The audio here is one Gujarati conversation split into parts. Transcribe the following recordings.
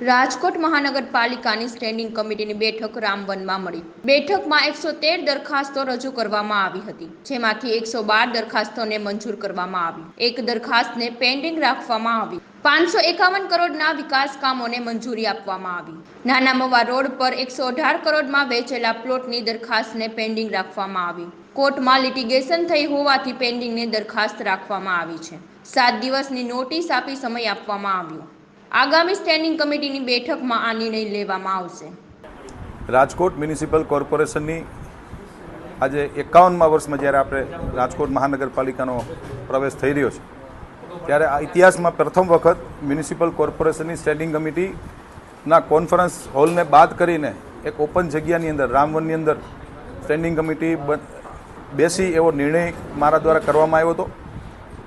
રાજકોટ મહાનગરપાલિકાની સ્ટેન્ડિંગ કમિટીની બેઠક રામવનમાં મળી. બેઠકમાં એકસો તેર દરખાસ્તો રજૂ કરવામાં આવી હતી, જેમાંથી એકસો બાર દરખાસ્તોને મંજૂર કરવામાં આવી. એક દરખાસ્તને પેન્ડિંગ રાખવામાં આવી. પાંચસો એકાવન કરોડના વિકાસ કામોને મંજૂરી આપવામાં આવી. નાના મવા રોડ પર એકસો અઢાર કરોડમાં વેચેલા પ્લોટની દરખાસ્તને પેન્ડિંગ રાખવામાં આવી. કોર્ટમાં લિટિગેશન થઈ હોવાથી પેન્ડિંગની દરખાસ્ત રાખવામાં આવી છે. સાત દિવસની નોટિસ આપી સમય આપવામાં આવ્યો. આગામી સ્ટેન્ડિંગ કમિટીની બેઠકમાં આ નિર્ણય લેવામાં આવશે. રાજકોટ મ્યુનિસિપલ કોર્પોરેશનની આજે એકાવનમાં વર્ષમાં જ્યારે આપણે રાજકોટ મહાનગરપાલિકાનો પ્રવેશ થઈ રહ્યો છે, ત્યારે આ ઇતિહાસમાં પ્રથમ વખત મ્યુનિસિપલ કોર્પોરેશનની સ્ટેન્ડિંગ કમિટીના કોન્ફરન્સ હોલને બાદ કરીને એક ઓપન જગ્યાની અંદર, રામવનની અંદર સ્ટેન્ડિંગ કમિટી બેસી એવો નિર્ણય મારા દ્વારા કરવામાં આવ્યો હતો.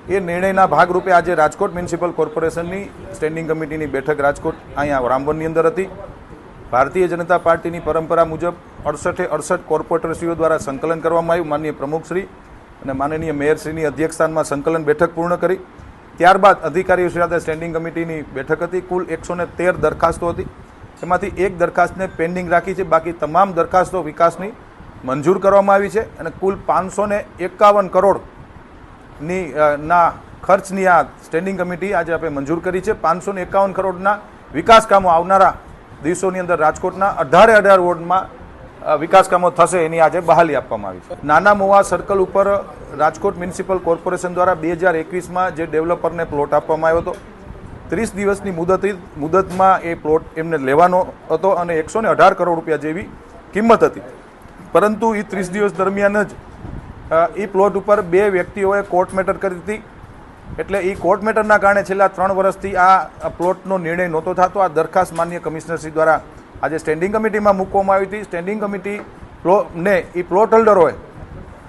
એ નિર્ણયના ભાગરૂપે આજે રાજકોટ મ્યુનિસિપલ કોર્પોરેશનની સ્ટેન્ડિંગ કમિટીની બેઠક રાજકોટ અહીંયા રામવનની અંદર હતી. ભારતીય જનતા પાર્ટીની પરંપરા મુજબ અડસઠે અડસઠ કોર્પોરેટરશ્રીઓ દ્વારા સંકલન કરવામાં આવ્યું. માનનીય પ્રમુખશ્રી અને માનનીય મેયરશ્રીની અધ્યક્ષસ્થાનમાં સંકલન બેઠક પૂર્ણ કરી. ત્યારબાદ અધિકારીઓ સાથે સ્ટેન્ડિંગ કમિટીની બેઠક હતી. કુલ એકસો તેર દરખાસ્તો હતી. એમાંથી એક દરખાસ્તને પેન્ડિંગ રાખી છે. બાકી તમામ દરખાસ્તો વિકાસની મંજૂર કરવામાં આવી છે અને કુલ પાંચસો ને એકાવન કરોડ ની ના, ખર્ચની આ સ્ટેન્ડિંગ કમિટી આજે આપણે મંજૂર કરી છે. પાંચસો ને એકાવન કરોડના વિકાસ કામો આવનારા દિવસોની અંદર રાજકોટના અઢારે અઢાર વોર્ડમાં વિકાસકામો વિકાસ કામો થશે એની આજે બહાલી આપવામાં આવી છે. નાના મોવા સર્કલ ઉપર રાજકોટ મ્યુનિસિપલ કોર્પોરેશન દ્વારા બે હજાર એકવીસમાં જે ડેવલપરને પ્લોટ આપવામાં આવ્યો હતો, ત્રીસ દિવસની મુદત મુદતમાં એ પ્લોટ એમને લેવાનો હતો અને એકસો અઢાર કરોડ રૂપિયા જેવી કિંમત હતી. પરંતુ એ ત્રીસ દિવસ દરમિયાન જ એ પ્લોટ ઉપર બે વ્યક્તિઓએ કોર્ટ મેટર કરી હતી એટલે એ કોર્ટ મેટરના કારણે છેલ્લા ત્રણ વર્ષથી આ પ્લોટનો નિર્ણય નહોતો થતો. આ દરખાસ્ત માન્ય કમિશનરશ્રી દ્વારા આજે સ્ટેન્ડિંગ કમિટીમાં મૂકવામાં આવી હતી. સ્ટેન્ડિંગ કમિટી ને એ પ્લોટ હોલ્ડરોએ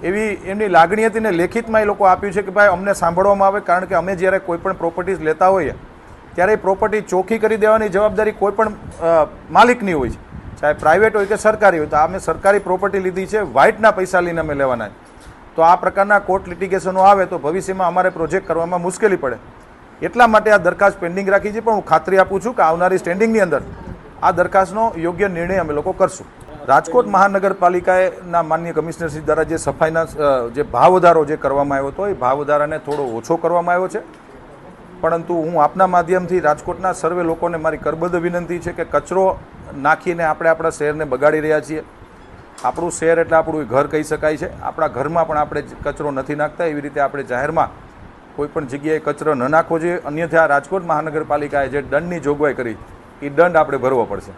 એવી, એમની લાગણી હતી ને લેખિતમાં એ લોકો આપ્યું છે કે ભાઈ અમને સાંભળવામાં આવે, કારણ કે અમે જ્યારે કોઈ પણ પ્રોપર્ટીઝ લેતા હોઈએ, ત્યારે એ પ્રોપર્ટી ચોખ્ખી કરી દેવાની જવાબદારી કોઈપણ માલિકની હોય છે. ચાહે પ્રાઇવેટ હોય કે સરકારી હોય, તો અમે સરકારી પ્રોપર્ટી લીધી છે વ્હાઇટના પૈસા લઈને અમે લેવાના છે. તો આ પ્રકારના કોર્ટ લિટિગેશનો આવે તો ભવિષ્યમાં અમારે પ્રોજેક્ટ કરવામાં મુશ્કેલી પડે. એટલા માટે આ દરખાસ્ત પેન્ડિંગ રાખી છે, પણ હું ખાતરી આપું છું કે આવનારી સ્ટેન્ડિંગની અંદર આ દરખાસ્તનો યોગ્ય નિર્ણય અમે લોકો કરશું. રાજકોટ મહાનગરપાલિકાના માન્ય કમિશનરશ્રી દ્વારા જે સફાઈના જે ભાવ વધારો જે કરવામાં આવ્યો હતો, એ ભાવ વધારાને થોડો ઓછો કરવામાં આવ્યો છે. પરંતુ હું આપના માધ્યમથી રાજકોટના સર્વે લોકોને મારી કરબદ્ધ વિનંતી છે કે કચરો નાખીને આપણે આપણા શહેરને બગાડી રહ્યા છીએ. આપણું શહેર એટલે આપણું ઘર કહી શકાય છે. આપણા ઘરમાં પણ આપણે કચરો નથી નાખતા. એવી રીતે આપણે જાહેરમાં કોઈપણ જગ્યાએ કચરો ન નાખવો જોઈએ. અન્યથા રાજકોટ મહાનગરપાલિકાએ જે દંડની જોગવાઈ કરી એ દંડ આપણે ભરવો પડશે.